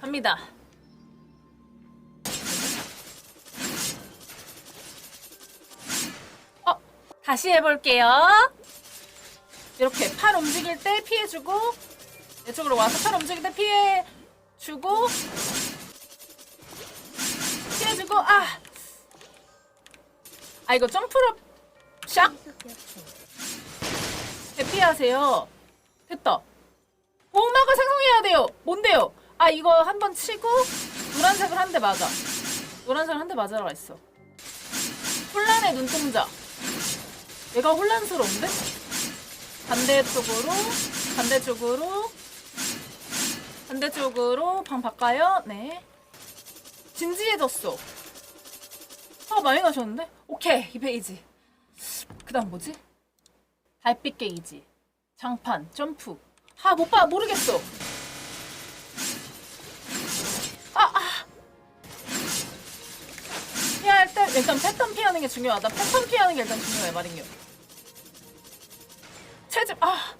갑니다. 어, 다시 해볼게요. 이렇게 팔 움직일 때 피해주고 이쪽으로 와서 팔 움직일 때 피해주고 피해주고 아, 아 이거 점프로 샥 대피하세요. 됐다. 보호막을 생성해야 돼요. 뭔데요? 아 이거 한 번 치고 노란색을 한 대 맞아. 노란색을 한 대 맞아라 했어. 혼란의 눈동자. 얘가 혼란스러운데? 반대쪽으로 반대쪽으로 반대쪽으로 방 바꿔요. 네. 진지해졌어. 아 많이 나셨는데? 오케이 이 페이지. 그다음 뭐지? 달빛 게이지. 장판 점프. 아, 못 봐, 모르겠어. 일단 패턴 피하는 게 중요하다. 패턴 피하는 게 일단 중요해, 마린요. 체집, 아.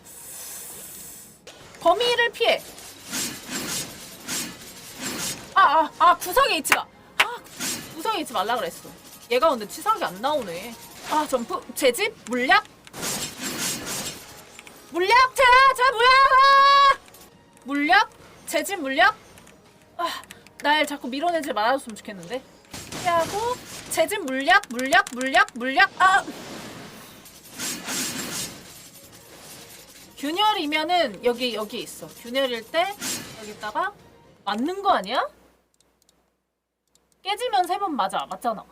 범위를 피해. 아, 아, 아, 구석에 있지 마. 아, 구석에 있지 말라 그랬어. 얘가 근데 치사하게 안 나오네. 아, 점프, 채집, 물약, 물약 자, 자 물약 물약 재진 물약 아 날 자꾸 밀어내지 말아줬으면 좋겠는데 피하고 재진 물약 물약 물약 물약 아 균열이면은 여기 여기 있어 균열일 때 여기다가 맞는 거 아니야? 깨지면 세 번 맞아 맞잖아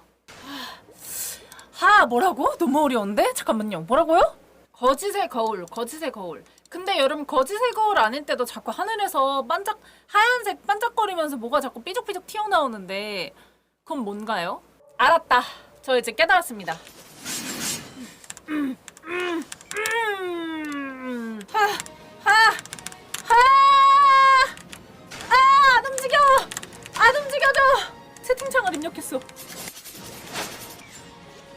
하 뭐라고? 너무 어려운데? 잠깐만요 뭐라고요? 거짓의 거울, 거짓의 거울. 근데 여러분 거짓의 거울 아닐 때도 자꾸 하늘에서 반짝 하얀색 반짝거리면서 뭐가 자꾸 삐죽삐죽 튀어나오는데 그건 뭔가요? 알았다. 저 이제 깨달았습니다. 음, 음, 음. 아, 안 움직여. 안 움직여져. 채팅창을 입력했어.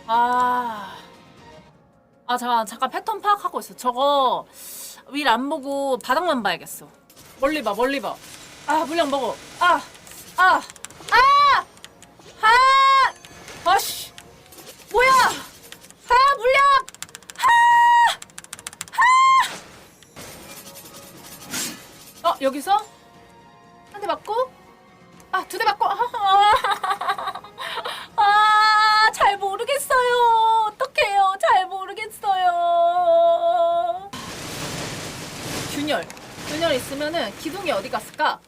아. 아 잠깐 잠깐 패턴 파악하고 있어. 저거 윌안 보고 바닥만 봐야겠어. 멀리 봐 멀리 봐. 아 물량 먹어. 아 아, 맞고? 아, 아, 잘 모르겠어요. 어떡해요. 잘 모르겠어요. 균열. 균열 있으면은 기둥이 어디 갔을까?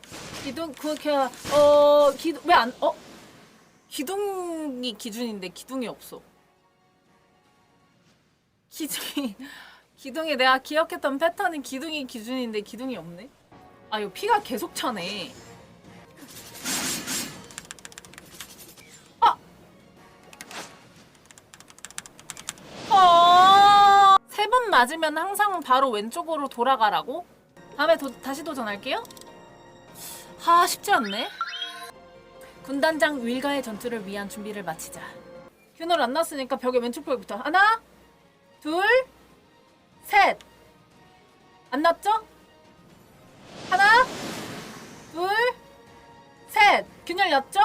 기둥, 그, 그, 어, 기둥, 왜 안, 어? 기둥이 기준인데 기둥이 없어. 기둥이, 기둥이 내가 기억했던 패턴은 기둥이 기준인데 기둥이 없네? 아, 이거 피가 계속 차네. 맞으면 항상 바로 왼쪽으로 돌아가라고? 다음에 도, 다시 도전할게요. 하 쉽지 않네. 군단장 윌가의 전투를 위한 준비를 마치자. 균열 안 났으니까 벽에 왼쪽 벽부터 하나, 둘, 셋. 안 났죠? 하나, 둘, 셋. 균열 났죠?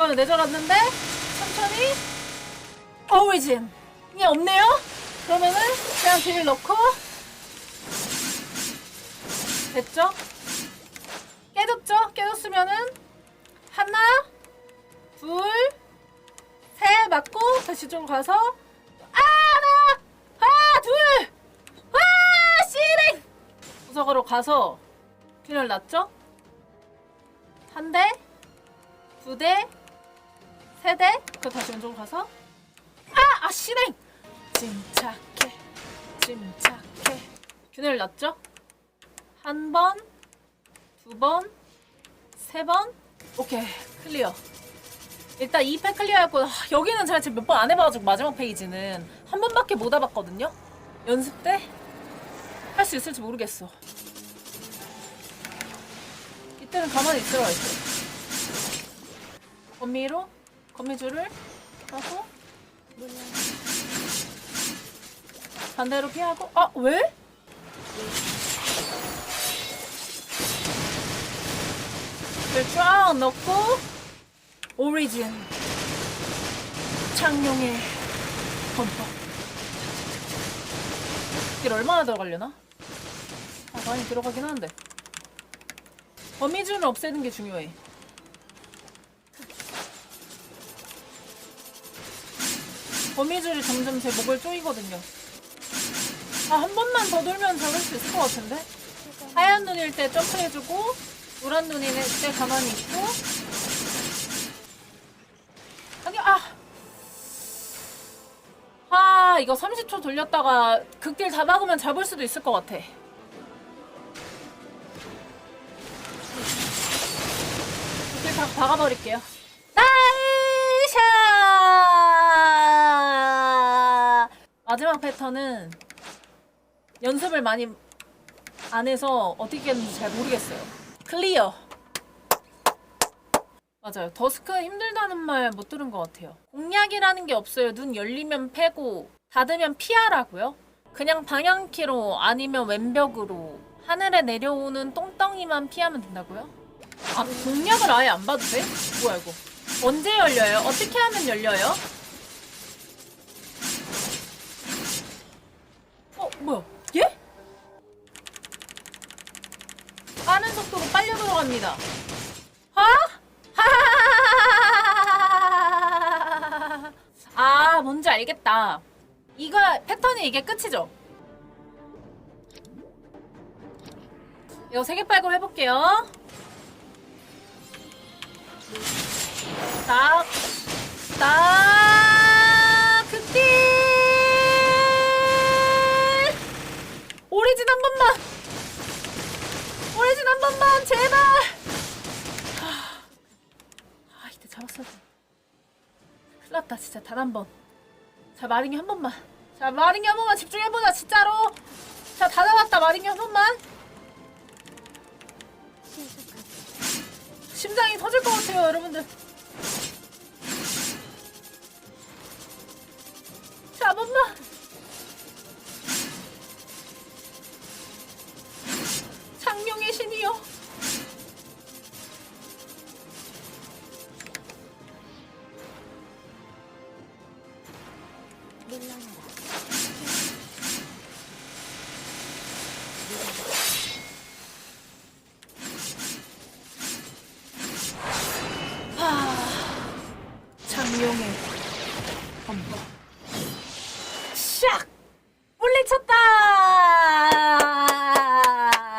이거는 내절았는데 천천히 오리진 이 없네요. 그러면은 그냥 길 넣고 됐죠? 깨졌죠? 깨졌으면은 하나 둘셋 맞고 다시 좀 가서 하나 하둘아 씨랭 구석으로 가서 균열 났죠? 한 대, 두 대, 세 대. 그 다시 왼쪽으로 가서 아, 아 실행. 침착해, 침착해. 균열 났죠? 한 번, 두 번, 세 번. 오케이 클리어. 일단 2패 클리어했고 아, 여기는 제가 지금 몇 번 안 해봐가지고 마지막 페이지는 한 번밖에 못 와봤거든요. 연습 때 할 수 있을지 모르겠어. 이때는 가만히 있으라 했어. 거미줄을 하고 반대로 피하고 아 왜? 네, 쫙 넣고 오리진 창룡의 범퍼 길 얼마나 들어가려나? 아 많이 들어가긴 한데 거미줄을 없애는 게 중요해 거미줄이 점점 제 목을 쪼이거든요. 아, 한 번만 더 돌면 잡을 수 있을 것 같은데? 하얀 눈일 때 점프해주고, 노란 눈일 때 가만히 있고. 아니, 아! 아, 이거 30초 돌렸다가 그 극딜 다 박으면 잡을 수도 있을 것 같아. 그 극딜 다 박아버릴게요. 마지막 패턴은 연습을 많이 안 해서 어떻게 했는지 잘 모르겠어요. 클리어. 맞아요. 더스크 힘들다는 말 못 들은 것 같아요. 공략이라는 게 없어요. 눈 열리면 패고 닫으면 피하라고요. 그냥 방향키로 아니면 왼벽으로 하늘에 내려오는 똥덩이만 피하면 된다고요? 아 공략을 아예 안 봐도 돼? 뭐야 이거? 언제 열려요? 어떻게 하면 열려요? 빠른 속도로 빨려 들어갑니다. 어? 아, 뭔지 알겠다. 이거 패턴이 이게 끝이죠? 이거 세개 빨고 해볼게요. 딱, 딱. 번만, 제발! 하, 아, 이때 잡았어야 돼. 큰일 났다, 진짜, 단 한 번. 자, 마링이 한 번만. 자, 마링이 한 번만 집중해보자, 진짜로! 자, 다 잡았다, 마링이 한 번만. 심장이 터질 것 같아요, 여러분들. 자, 한 번만. 장룡의